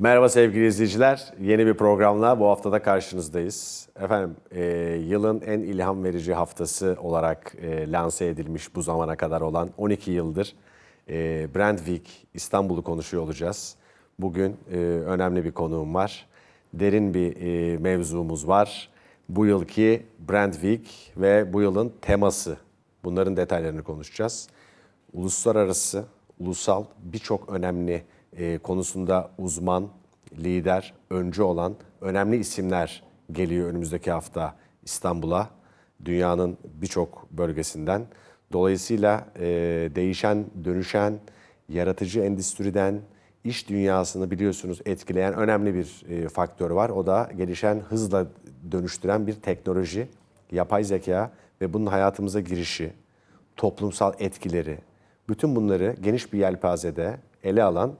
Merhaba sevgili izleyiciler. Yeni bir programla bu haftada karşınızdayız. Efendim e, yılın en ilham verici haftası olarak e, lanse edilmiş bu zamana kadar olan 12 yıldır e, Brand Week İstanbul'u konuşuyor olacağız. Bugün e, önemli bir konuğum var. Derin bir e, mevzumuz var. Bu yılki Brand Week ve bu yılın teması. Bunların detaylarını konuşacağız. Uluslararası, ulusal birçok önemli e, konusunda uzman, lider, öncü olan önemli isimler geliyor önümüzdeki hafta İstanbul'a. Dünyanın birçok bölgesinden. Dolayısıyla e, değişen, dönüşen, yaratıcı endüstriden, iş dünyasını biliyorsunuz etkileyen önemli bir e, faktör var. O da gelişen, hızla dönüştüren bir teknoloji, yapay zeka ve bunun hayatımıza girişi, toplumsal etkileri, bütün bunları geniş bir yelpazede ele alan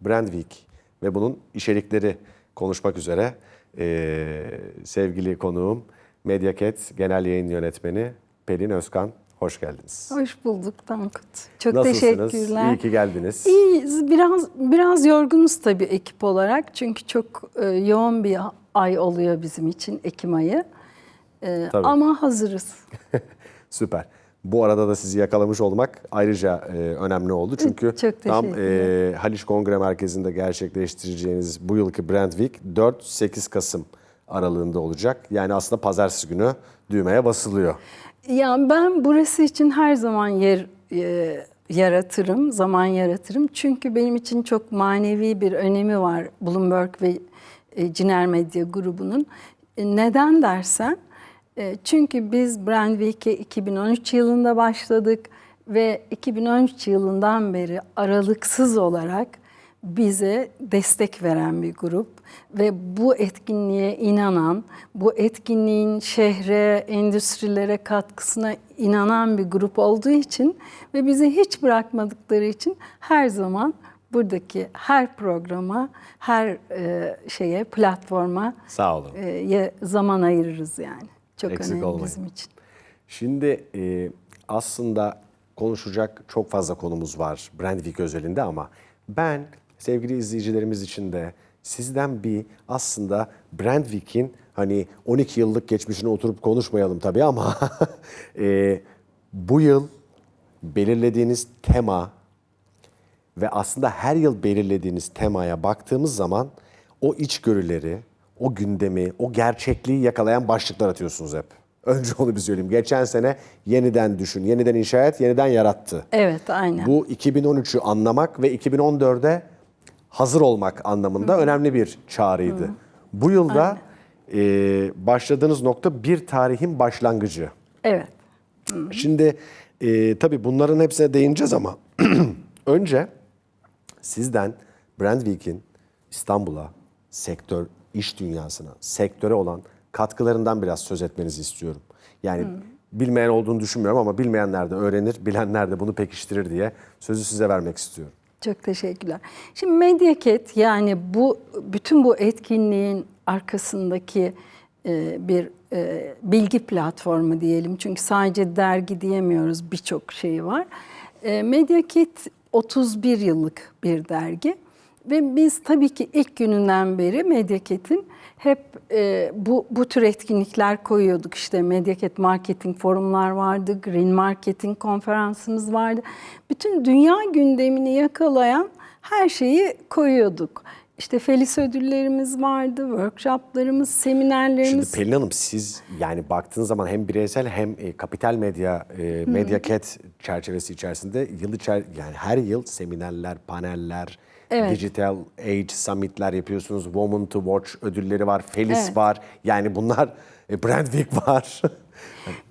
Brand Week ve bunun içerikleri konuşmak üzere eee, sevgili konuğum Medyaket Genel Yayın Yönetmeni Pelin Özkan. Hoş geldiniz. Hoş bulduk Tankut. Çok Nasılsınız? teşekkürler. İyi ki geldiniz. İyiyiz. Biraz biraz yorgunuz tabii ekip olarak. Çünkü çok e, yoğun bir ay oluyor bizim için Ekim ayı. E, ama hazırız. Süper. Bu arada da sizi yakalamış olmak ayrıca e, önemli oldu. Çünkü Çok tam e, Haliç Kongre Merkezi'nde gerçekleştireceğiniz bu yılki Brand Week 4-8 Kasım aralığında olacak. Yani aslında pazartesi günü düğmeye basılıyor. Ya ben burası için her zaman yer e, yaratırım, zaman yaratırım. Çünkü benim için çok manevi bir önemi var Bloomberg ve e, Ciner Medya grubunun. E, neden dersen, çünkü biz Brand Week'e 2013 yılında başladık ve 2013 yılından beri aralıksız olarak bize destek veren bir grup ve bu etkinliğe inanan, bu etkinliğin şehre, endüstrilere katkısına inanan bir grup olduğu için ve bizi hiç bırakmadıkları için her zaman buradaki her programa, her e, şeye, platforma Sağ olun. e, zaman ayırırız yani. Çok Eksik önemli olmayın. bizim için. Şimdi e, aslında konuşacak çok fazla konumuz var Brand Week özelinde ama ben sevgili izleyicilerimiz için de sizden bir aslında Brand Week'in hani 12 yıllık geçmişine oturup konuşmayalım tabii ama e, bu yıl belirlediğiniz tema ve aslında her yıl belirlediğiniz temaya baktığımız zaman o içgörüleri, o gündemi, o gerçekliği yakalayan başlıklar atıyorsunuz hep. Önce onu bir söyleyeyim. Geçen sene yeniden düşün, yeniden inşa et, yeniden yarattı. Evet, aynen. Bu 2013'ü anlamak ve 2014'e hazır olmak anlamında önemli bir çağrıydı. Bu yılda e, başladığınız nokta bir tarihin başlangıcı. Evet. Şimdi e, tabii bunların hepsine değineceğiz ama önce sizden Brand Week'in İstanbul'a, sektör, iş dünyasına, sektöre olan katkılarından biraz söz etmenizi istiyorum. Yani bilmeyen olduğunu düşünmüyorum ama bilmeyenler de öğrenir, bilenler de bunu pekiştirir diye sözü size vermek istiyorum. Çok teşekkürler. Şimdi Medyaket yani bu bütün bu etkinliğin arkasındaki e, bir e, bilgi platformu diyelim. Çünkü sadece dergi diyemiyoruz birçok şey var. E, Medyaket 31 yıllık bir dergi ve biz tabii ki ilk gününden beri Medyaket'in hep e, bu bu tür etkinlikler koyuyorduk. İşte Medyaket Marketing forumlar vardı, Green Marketing konferansımız vardı. Bütün dünya gündemini yakalayan her şeyi koyuyorduk. İşte Felis ödüllerimiz vardı, workshoplarımız, seminerlerimiz. Şimdi Pelin Hanım siz yani baktığınız zaman hem bireysel hem e, kapital medya, e, Medyaket çerçevesi içerisinde yıl içer yani her yıl seminerler, paneller, Evet. Digital Age Summit'ler yapıyorsunuz. Woman to Watch ödülleri var, Felis Evet. var. Yani bunlar e, Brand Week var.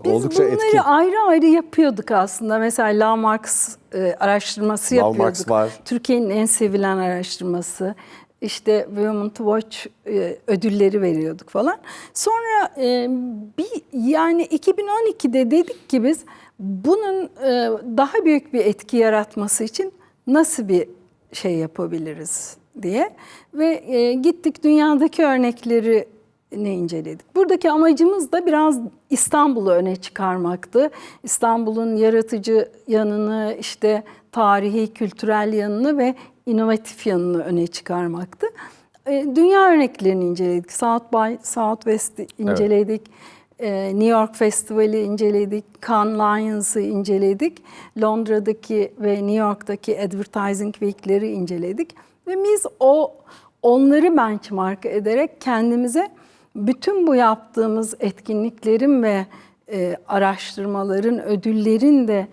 Biz Oldukça bunları etkin. ayrı ayrı yapıyorduk aslında. Mesela Lamarx e, araştırması Lamarx yapıyorduk. var. Türkiye'nin en sevilen araştırması. İşte Women to Watch e, ödülleri veriyorduk falan. Sonra e, bir yani 2012'de dedik ki biz bunun e, daha büyük bir etki yaratması için nasıl bir şey yapabiliriz diye ve e, gittik dünyadaki örnekleri ne inceledik. Buradaki amacımız da biraz İstanbul'u öne çıkarmaktı. İstanbul'un yaratıcı yanını, işte tarihi, kültürel yanını ve inovatif yanını öne çıkarmaktı. e, dünya örneklerini inceledik. South by Southwest'i inceledik. E, New York Festivali inceledik. Cannes Lions'ı inceledik. Londra'daki ve New York'taki Advertising Week'leri inceledik. Ve biz o onları benchmark ederek kendimize bütün bu yaptığımız etkinliklerin ve e, araştırmaların, ödüllerin de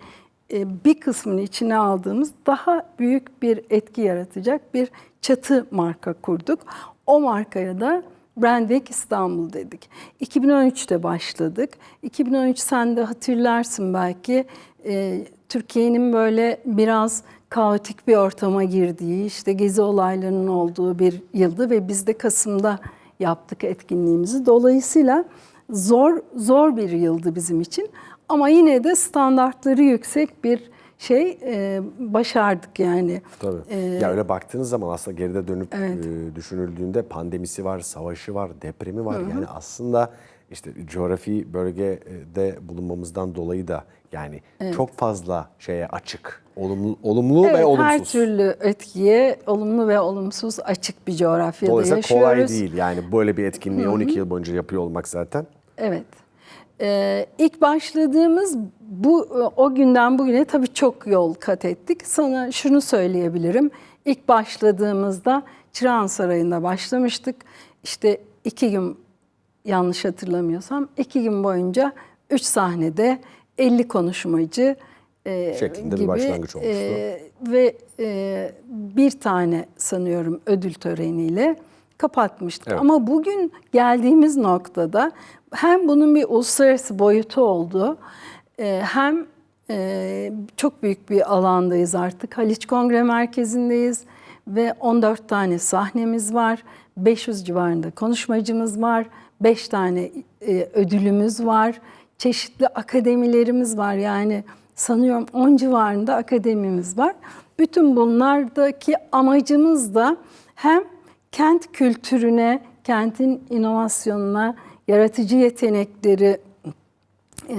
e, bir kısmını içine aldığımız daha büyük bir etki yaratacak bir çatı marka kurduk. O markaya da Brandweg İstanbul dedik. 2013'te başladık. 2013 sen de hatırlarsın belki e, Türkiye'nin böyle biraz kaotik bir ortama girdiği, işte gezi olaylarının olduğu bir yıldı ve biz de Kasım'da yaptık etkinliğimizi. Dolayısıyla zor zor bir yıldı bizim için. Ama yine de standartları yüksek bir şey e, başardık yani. Tabii. Ee, ya öyle baktığınız zaman aslında geride dönüp Evet. e, düşünüldüğünde pandemisi var, savaşı var, depremi var. Yani aslında işte coğrafi bölgede bulunmamızdan dolayı da yani çok fazla şeye açık. Olumlu, olumlu Evet, ve olumsuz. her türlü etkiye olumlu ve olumsuz açık bir coğrafyada Dolayısıyla yaşıyoruz. kolay değil. Yani böyle bir etkinliği 12 yıl boyunca yapıyor olmak zaten. Evet. Ee, ilk başladığımız bu o günden bugüne tabii çok yol kat ettik. Sana şunu söyleyebilirim. İlk başladığımızda Çırağan Sarayı'nda başlamıştık. İşte iki gün yanlış hatırlamıyorsam iki gün boyunca üç sahnede 50 konuşmacı e, Şeklinde bir gibi, başlangıç olmuştu. e, ve e, bir tane sanıyorum ödül töreniyle kapatmıştık. Evet. Ama bugün geldiğimiz noktada hem bunun bir uluslararası boyutu oldu e, hem e, çok büyük bir alandayız artık. Haliç Kongre Merkezi'ndeyiz ve 14 tane sahnemiz var. 500 civarında konuşmacımız var. 5 tane e, ödülümüz var. Çeşitli akademilerimiz var. Yani sanıyorum 10 civarında akademimiz var. Bütün bunlardaki amacımız da hem kent kültürüne, kentin inovasyonuna, yaratıcı yetenekleri e,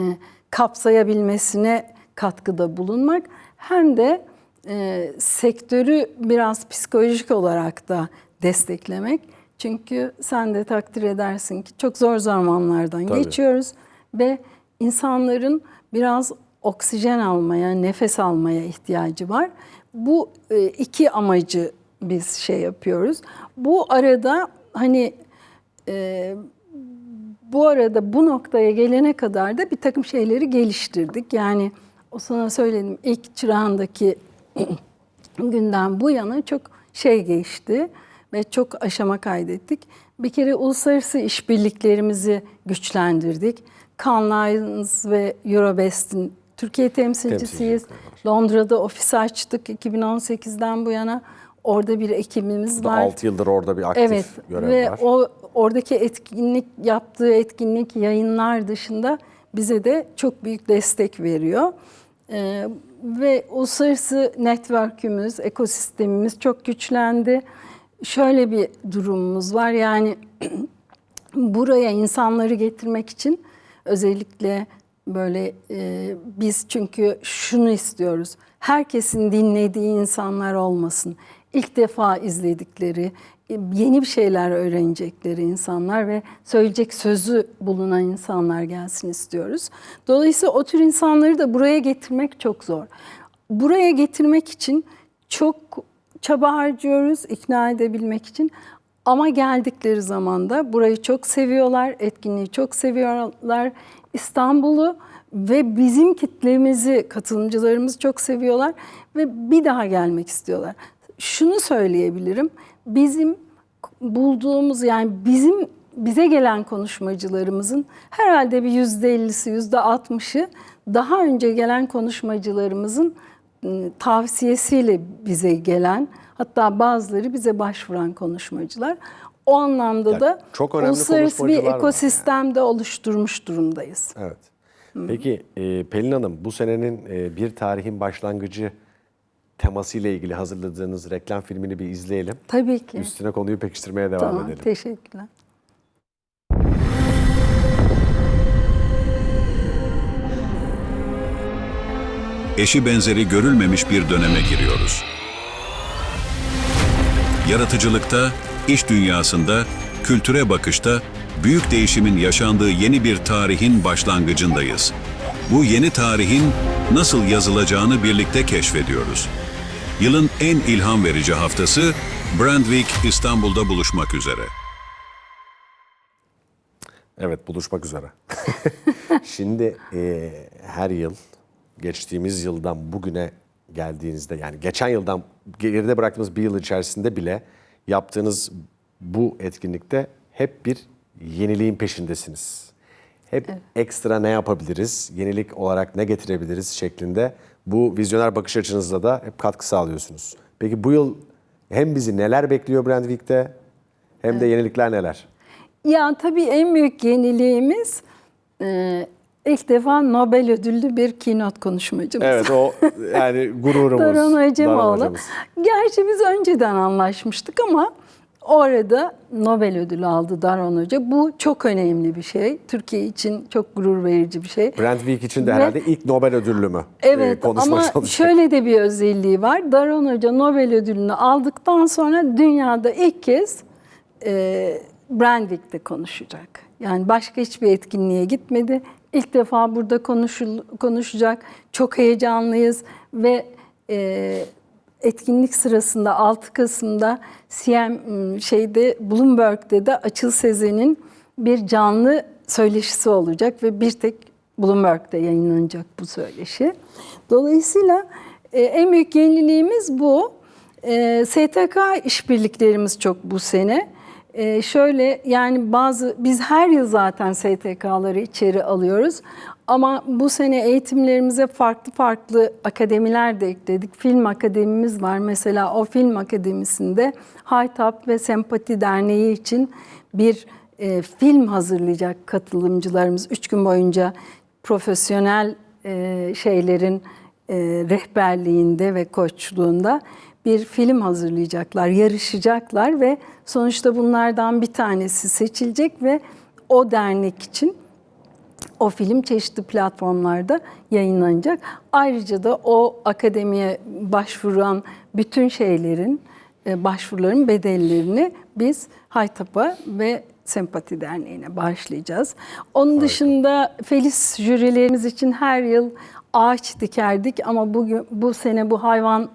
kapsayabilmesine katkıda bulunmak hem de e, sektörü biraz psikolojik olarak da desteklemek. Çünkü sen de takdir edersin ki çok zor zamanlardan Tabii. geçiyoruz ve insanların biraz oksijen almaya, nefes almaya ihtiyacı var. Bu e, iki amacı biz şey yapıyoruz. Bu arada hani e, bu arada bu noktaya gelene kadar da bir takım şeyleri geliştirdik. Yani o sana söyledim ilk çırağındaki günden bu yana çok şey geçti ve çok aşama kaydettik. Bir kere uluslararası işbirliklerimizi güçlendirdik. Cannes Lions ve Eurobest'in Türkiye temsilcisiyiz. Londra'da ofis açtık 2018'den bu yana. Orada bir ekibimiz var. 6 yıldır orada bir aktif Evet görev ve var. o oradaki etkinlik yaptığı etkinlik yayınlar dışında bize de çok büyük destek veriyor. Ee, ve uluslararası network'ümüz, ekosistemimiz çok güçlendi. Şöyle bir durumumuz var yani buraya insanları getirmek için özellikle böyle e, biz çünkü şunu istiyoruz. Herkesin dinlediği insanlar olmasın. İlk defa izledikleri, yeni bir şeyler öğrenecekleri insanlar ve söyleyecek sözü bulunan insanlar gelsin istiyoruz. Dolayısıyla o tür insanları da buraya getirmek çok zor. Buraya getirmek için çok çaba harcıyoruz ikna edebilmek için. Ama geldikleri zaman da burayı çok seviyorlar, etkinliği çok seviyorlar. İstanbul'u ve bizim kitlemizi, katılımcılarımızı çok seviyorlar ve bir daha gelmek istiyorlar. Şunu söyleyebilirim, bizim bulduğumuz yani bizim bize gelen konuşmacılarımızın herhalde bir yüzde ellisi, yüzde altmışı daha önce gelen konuşmacılarımızın ıı, tavsiyesiyle bize gelen hatta bazıları bize başvuran konuşmacılar. O anlamda Yani da çok önemli uluslararası bir ekosistemde oluşturmuş durumdayız. Evet. Peki Pelin Hanım bu senenin bir tarihin başlangıcı temasıyla ilgili hazırladığınız reklam filmini bir izleyelim. Tabii ki. Üstüne konuyu pekiştirmeye devam tamam, edelim. teşekkürler. eşi benzeri görülmemiş bir döneme giriyoruz. Yaratıcılıkta, iş dünyasında, kültüre bakışta büyük değişimin yaşandığı yeni bir tarihin başlangıcındayız. Bu yeni tarihin nasıl yazılacağını birlikte keşfediyoruz. Yılın en ilham verici haftası Brand Week İstanbul'da buluşmak üzere. Evet buluşmak üzere. Şimdi e, her yıl geçtiğimiz yıldan bugüne geldiğinizde yani geçen yıldan geride bıraktığımız bir yıl içerisinde bile yaptığınız bu etkinlikte hep bir yeniliğin peşindesiniz. Hep ekstra ne yapabiliriz, yenilik olarak ne getirebiliriz şeklinde bu vizyoner bakış açınızla da hep katkı sağlıyorsunuz. Peki bu yıl hem bizi neler bekliyor Brand Week'te hem de yenilikler neler? Ya tabii en büyük yeniliğimiz e, ilk defa Nobel ödüllü bir keynote konuşmacımız. Evet o yani gururumuz. Daron Acemoğlu. Gerçi biz önceden anlaşmıştık ama orada Nobel ödülü aldı Daron Hoca. Bu çok önemli bir şey. Türkiye için çok gurur verici bir şey. Brand Week için de Ve- herhalde ilk Nobel ödüllü mü? Evet Ee, konuşma ama çalışacak. şöyle de bir özelliği var. Daron Hoca Nobel ödülünü aldıktan sonra dünyada ilk kez e, Brandwick'te konuşacak. Yani başka hiçbir etkinliğe gitmedi. İlk defa burada konuşul, konuşacak. Çok heyecanlıyız ve e, etkinlik sırasında 6 Kasım'da CM şeyde Bloomberg'de de Açıl Sezen'in bir canlı söyleşisi olacak ve bir tek Bloomberg'de yayınlanacak bu söyleşi. Dolayısıyla e, en büyük yeniliğimiz bu. E, STK işbirliklerimiz çok bu sene. E, şöyle yani bazı biz her yıl zaten STK'ları içeri alıyoruz. Ama bu sene eğitimlerimize farklı farklı akademiler de ekledik. Film akademimiz var. Mesela o film akademisinde Haytap ve Sempati Derneği için bir e, film hazırlayacak katılımcılarımız. Üç gün boyunca profesyonel e, şeylerin e, rehberliğinde ve koçluğunda bir film hazırlayacaklar, yarışacaklar ve sonuçta bunlardan bir tanesi seçilecek ve o dernek için o film çeşitli platformlarda yayınlanacak. Ayrıca da o akademiye başvuran bütün şeylerin, e, başvuruların bedellerini biz Haytap'a ve Sempati Derneği'ne bağışlayacağız. Onun dışında Felis jürilerimiz için her yıl ağaç dikerdik ama bugün bu sene bu hayvan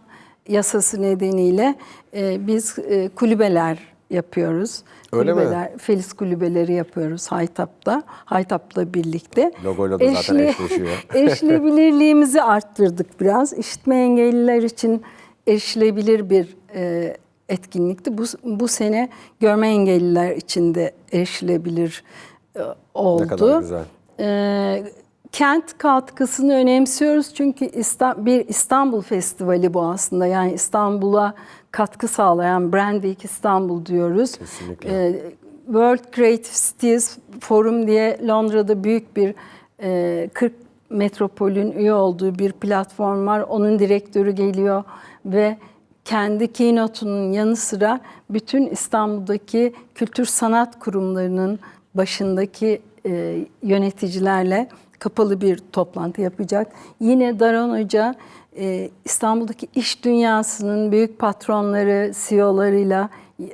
yasası nedeniyle e, biz e, kulübeler yapıyoruz. Öyle mi? kulübeler, Felis kulübeleri yapıyoruz Haytap'ta. Haytap'la birlikte. Logoyla da zaten eşleşiyor. Erişilebilirliğimizi arttırdık biraz. İşitme engelliler için erişilebilir bir e, etkinlikti. Bu, bu sene görme engelliler için de erişilebilir e, oldu. Ne kadar güzel. E, kent katkısını önemsiyoruz çünkü bir İstanbul Festivali bu aslında. Yani İstanbul'a katkı sağlayan Brand Week İstanbul diyoruz. Kesinlikle. E, World Creative Cities Forum diye Londra'da büyük bir e, 40 metropolün üye olduğu bir platform var. Onun direktörü geliyor ve kendi keynote'unun yanı sıra bütün İstanbul'daki kültür sanat kurumlarının başındaki e, yöneticilerle kapalı bir toplantı yapacak. Yine Daron Hoca e, İstanbul'daki iş dünyasının büyük patronları, CEO'larıyla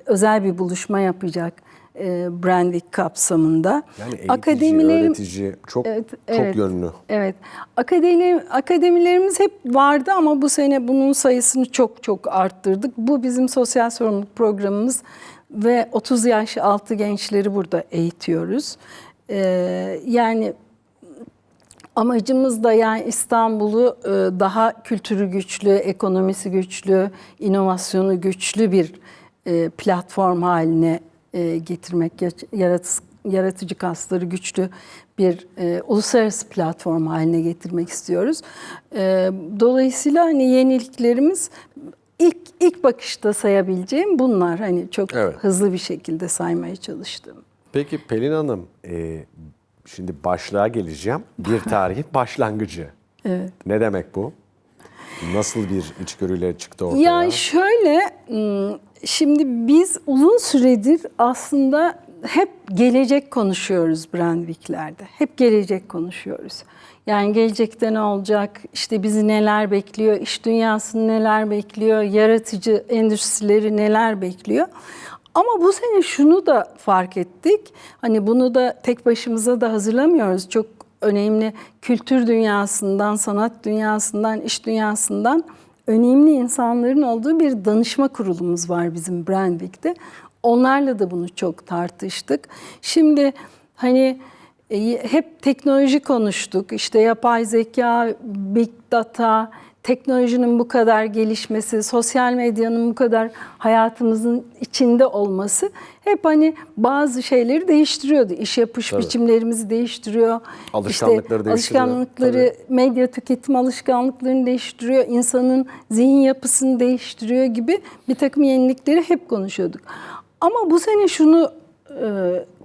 özel bir buluşma yapacak e, Brandwick kapsamında. Yani eğitici, Akademilerim- öğretici, çok Evet, çok evet. yönlü. Evet. Akademi, akademilerimiz hep vardı ama bu sene bunun sayısını çok çok arttırdık. Bu bizim sosyal sorumluluk programımız ve 30 yaş altı gençleri burada eğitiyoruz. Ee, yani Amacımız da yani İstanbul'u e, daha kültürü güçlü, ekonomisi güçlü, inovasyonu güçlü bir e, platform haline e, getirmek, ya- yarat- yaratıcı kasları güçlü bir uluslararası platform haline getirmek istiyoruz. Dolayısıyla hani yeniliklerimiz ilk ilk bakışta sayabileceğim bunlar. Hani çok Evet. hızlı bir şekilde saymaya çalıştım. Peki Pelin Hanım, e, şimdi başlığa geleceğim. Bir tarihin başlangıcı. Evet. Ne demek bu? Nasıl bir içgörüyle çıktı ortaya? Ya şöyle, şimdi biz uzun süredir aslında hep gelecek konuşuyoruz Brandwick'lerde. Hep gelecek konuşuyoruz. Yani gelecekte ne olacak, işte bizi neler bekliyor, iş dünyasını neler bekliyor, yaratıcı endüstrileri neler bekliyor. Ama bu sene şunu da fark ettik. Hani bunu da tek başımıza da hazırlamıyoruz. Çok önemli kültür dünyasından, sanat dünyasından, iş dünyasından önemli insanların olduğu bir danışma kurulumuz var bizim Brandvik'te. Onlarla da bunu çok tartıştık. Şimdi hani e, hep teknoloji konuştuk. İşte yapay zeka, big data, teknolojinin bu kadar gelişmesi, sosyal medyanın bu kadar hayatımızın içinde olması hep hani bazı şeyleri değiştiriyordu. İş yapış Tabii. biçimlerimizi değiştiriyor. Alışkanlıkları işte değiştiriyor. Alışkanlıkları, medya tüketim alışkanlıklarını değiştiriyor. insanın zihin yapısını değiştiriyor gibi bir takım yenilikleri hep konuşuyorduk. Ama bu sene şunu e,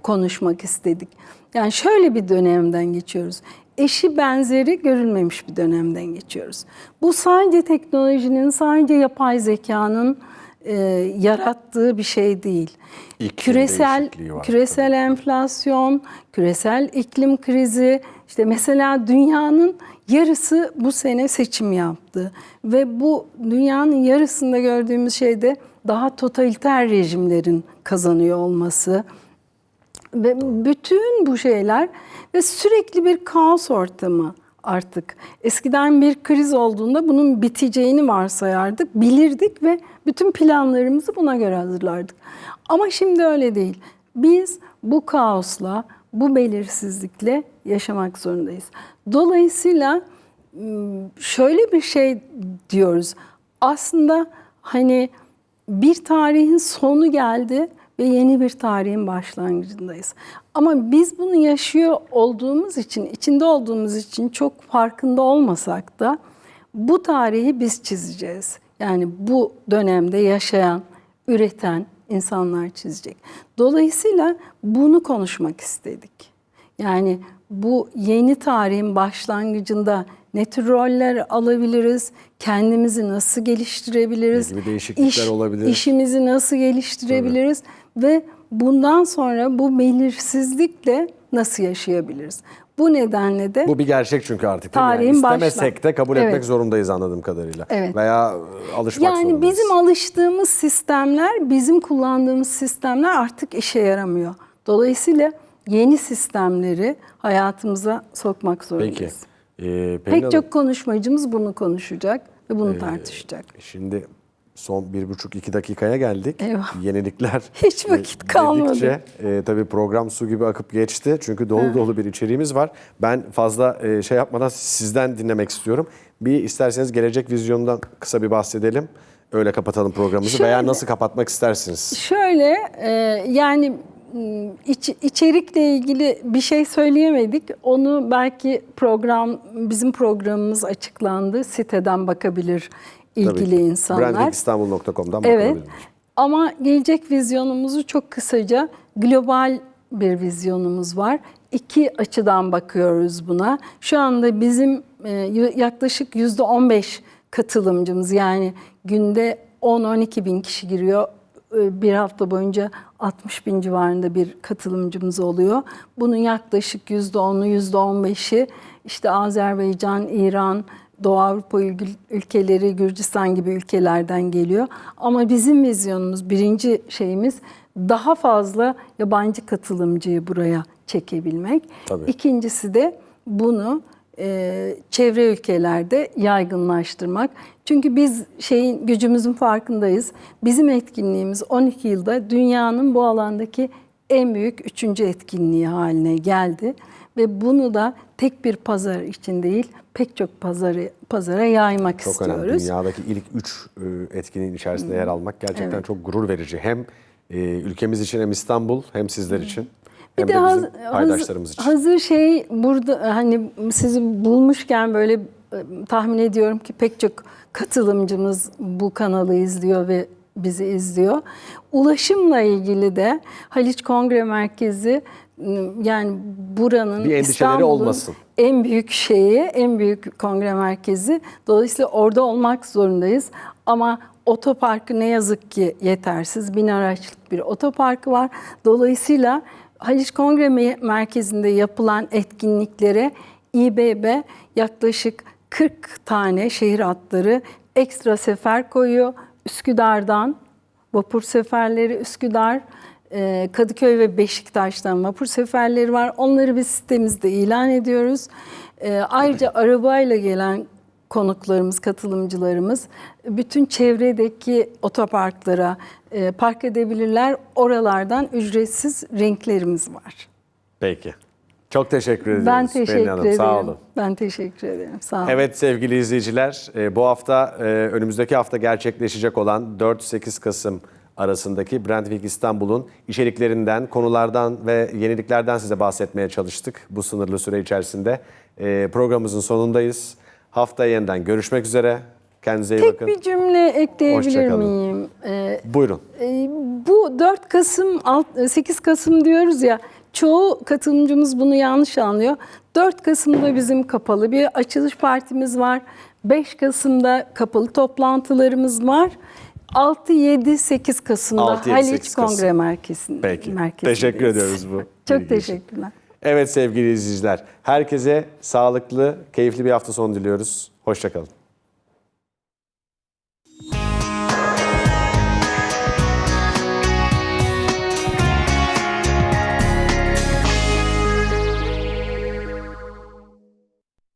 konuşmak istedik. Yani şöyle bir dönemden geçiyoruz. Eşi benzeri görülmemiş bir dönemden geçiyoruz. Bu sadece teknolojinin, sadece yapay zekanın e, yarattığı bir şey değil. İklim küresel küresel enflasyon, küresel iklim krizi, işte mesela dünyanın yarısı bu sene seçim yaptı ve bu dünyanın yarısında gördüğümüz şey de daha totaliter rejimlerin kazanıyor olması. Ve bütün bu şeyler ve sürekli bir kaos ortamı artık. Eskiden bir kriz olduğunda bunun biteceğini varsayardık, bilirdik ve bütün planlarımızı buna göre hazırlardık. Ama şimdi öyle değil. Biz bu kaosla, bu belirsizlikle yaşamak zorundayız. Dolayısıyla şöyle bir şey diyoruz. Aslında hani bir tarihin sonu geldi ve yeni bir tarihin başlangıcındayız. Ama biz bunu yaşıyor olduğumuz için, içinde olduğumuz için çok farkında olmasak da bu tarihi biz çizeceğiz. Yani bu dönemde yaşayan, üreten insanlar çizecek. Dolayısıyla bunu konuşmak istedik. Yani bu yeni tarihin başlangıcında ne tür roller alabiliriz? Kendimizi nasıl geliştirebiliriz? Ne gibi değişiklikler olabilir? İşimizi nasıl geliştirebiliriz? Ve bundan sonra bu belirsizlikle nasıl yaşayabiliriz? Bu nedenle de Bu bir gerçek çünkü artık değil mi? Tarihin yani istemesek başla- de kabul etmek Evet. zorundayız anladığım kadarıyla. Evet. Veya e, alışmak yani zorundayız. bizim alıştığımız sistemler, bizim kullandığımız sistemler artık işe yaramıyor. Dolayısıyla yeni sistemleri hayatımıza sokmak zorundayız. Peki. Ee, Pek Hanım, çok konuşmacımız bunu konuşacak ve Ee, bunu tartışacak. Şimdi son bir buçuk iki dakikaya geldik. Eyvah. Yenilikler Hiç vakit e, kalmadı. dedikçe, e, tabii program su gibi akıp geçti. Çünkü dolu dolu bir içeriğimiz var. Ben fazla e, şey yapmadan sizden dinlemek istiyorum. Bir isterseniz gelecek vizyonundan kısa bir bahsedelim. Öyle kapatalım programımızı veya Şöyle. nasıl kapatmak istersiniz? Şöyle e, yani m, iç, içerikle ilgili bir şey söyleyemedik. Onu belki program bizim programımız açıklandı. Siteden bakabilir ilgili Tabii. insanlar. Brandingistanbul.com'dan Evet. Ama gelecek vizyonumuzu çok kısaca global bir vizyonumuz var. İki açıdan bakıyoruz buna. Şu anda bizim e, yaklaşık yüzde 15 katılımcımız yani günde 10-12 bin kişi giriyor. Bir hafta boyunca 60 bin civarında bir katılımcımız oluyor. Bunun yaklaşık yüzde 10'u, yüzde 15'i işte Azerbaycan, İran, Doğu Avrupa ül- ülkeleri, Gürcistan gibi ülkelerden geliyor. Ama bizim vizyonumuz, birinci şeyimiz daha fazla yabancı katılımcıyı buraya çekebilmek. Tabii. İkincisi de bunu e, çevre ülkelerde yaygınlaştırmak. Çünkü biz şeyin gücümüzün farkındayız. Bizim etkinliğimiz 12 yılda dünyanın bu alandaki en büyük üçüncü etkinliği haline geldi ve bunu da tek bir pazar için değil, pek çok pazarı pazara yaymak Çok istiyoruz. önemli. Dünyadaki ilk üç e, etkinin içerisinde yer almak gerçekten çok gurur verici. Hem e, ülkemiz için hem İstanbul hem sizler için hem Bir de de bizim paydaşlarımız için. hazır şey burada hani sizi bulmuşken böyle e, tahmin ediyorum ki pek çok katılımcımız bu kanalı izliyor ve bizi izliyor. Ulaşımla ilgili de Haliç Kongre Merkezi yani buranın Bir endişeleri İstanbul'un olmasın. en büyük şeyi, en büyük kongre merkezi. Dolayısıyla orada olmak zorundayız. Ama otoparkı ne yazık ki yetersiz. Bin araçlık bir otoparkı var. Dolayısıyla Haliç Kongre Me- Merkezi'nde yapılan etkinliklere İBB yaklaşık 40 tane şehir hatları ekstra sefer koyuyor. Üsküdar'dan vapur seferleri Üsküdar, Kadıköy ve Beşiktaş'tan vapur seferleri var. Onları biz sitemizde ilan ediyoruz. E, ayrıca arabayla gelen konuklarımız, katılımcılarımız bütün çevredeki otoparklara e, park edebilirler. Oralardan ücretsiz renklerimiz var. Peki. Çok teşekkür ediyoruz. Ben Pelin teşekkür Hanım. ederim. Sağ olun. Ben teşekkür ederim. Sağ olun. Evet sevgili izleyiciler, e, bu hafta e, önümüzdeki hafta gerçekleşecek olan 4-8 Kasım arasındaki Brand Week İstanbul'un içeriklerinden, konulardan ve yeniliklerden size bahsetmeye çalıştık bu sınırlı süre içerisinde. E, Programımızın sonundayız. Haftaya yeniden görüşmek üzere. Kendinize iyi Tek bakın. bir cümle ekleyebilir miyim? Ee, Buyurun. e, bu 4 Kasım, alt- 8 Kasım diyoruz ya, çoğu katılımcımız bunu yanlış anlıyor. 4 Kasım'da bizim kapalı bir açılış partimiz var. 5 Kasım'da kapalı toplantılarımız var. 6, 7, 8 Kasım'da 6, 7, Haliç 8 Kasım. Kongre Merkezi'nde. Peki. merkezindeyiz. Teşekkür ediyoruz bu Çok teşekkürler. Evet sevgili izleyiciler, herkese sağlıklı, keyifli bir hafta sonu diliyoruz. Hoşçakalın.